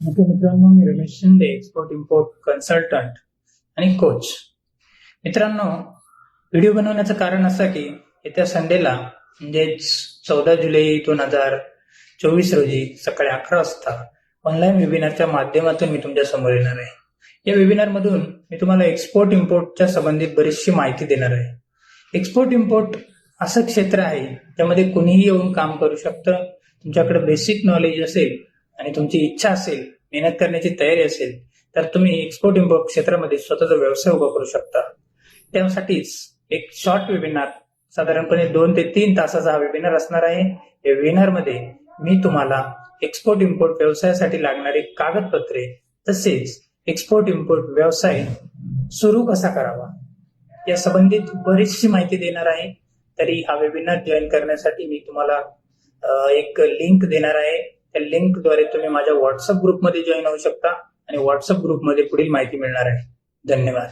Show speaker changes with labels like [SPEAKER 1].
[SPEAKER 1] Okay मित्रांनो मी Ramesh Shinde export import consultant आणि coach मित्रांनो व्हिडिओ बनवण्याचं कारण असं की येत्या संडेला म्हणजेच चौदा जुलै दोन हजार चोवीस रोजी सकाळी अकरा वाजता ऑनलाईन वेबिनारच्या माध्यमातून मी तुमच्यासमोर येणार आहे. या वेबिनारमधून मी तुम्हाला एक्सपोर्ट इम्पोर्टच्या संबंधित बरीचशी माहिती देणार आहे. एक्सपोर्ट इम्पोर्ट असं क्षेत्र आहे ज्यामध्ये कुणीही येऊन काम करू शकतं. तुमच्याकडे बेसिक नॉलेज असेल आणि तुमची इच्छा असेल मेहनत करण्याची तयारी असेल तर तुम्ही एक्सपोर्ट इम्पोर्ट क्षेत्रामध्ये स्वतःचा व्यवसाय उभा करू शकता. त्यासाठीच एक शॉर्ट वेबिनार साधारणपणे दोन ते तीन तासाचा हा वेबिनार असणार आहे. या वेबिनारमध्ये मी तुम्हाला एक्सपोर्ट इम्पोर्ट व्यवसायासाठी लागणारी कागदपत्रे तसेच एक्सपोर्ट इम्पोर्ट व्यवसाय सुरू कसा करावा या संबंधित बरीचशी माहिती देणार आहे. तरी हा वेबिनार जॉईन करण्यासाठी मी तुम्हाला एक लिंक देणार आहे. त्या लिंकद्वारे तुम्ही माझ्या व्हॉट्सअप ग्रुपमध्ये जॉईन होऊ शकता आणि व्हॉट्सअप ग्रुपमध्ये पुढील माहिती मिळणार आहे. धन्यवाद.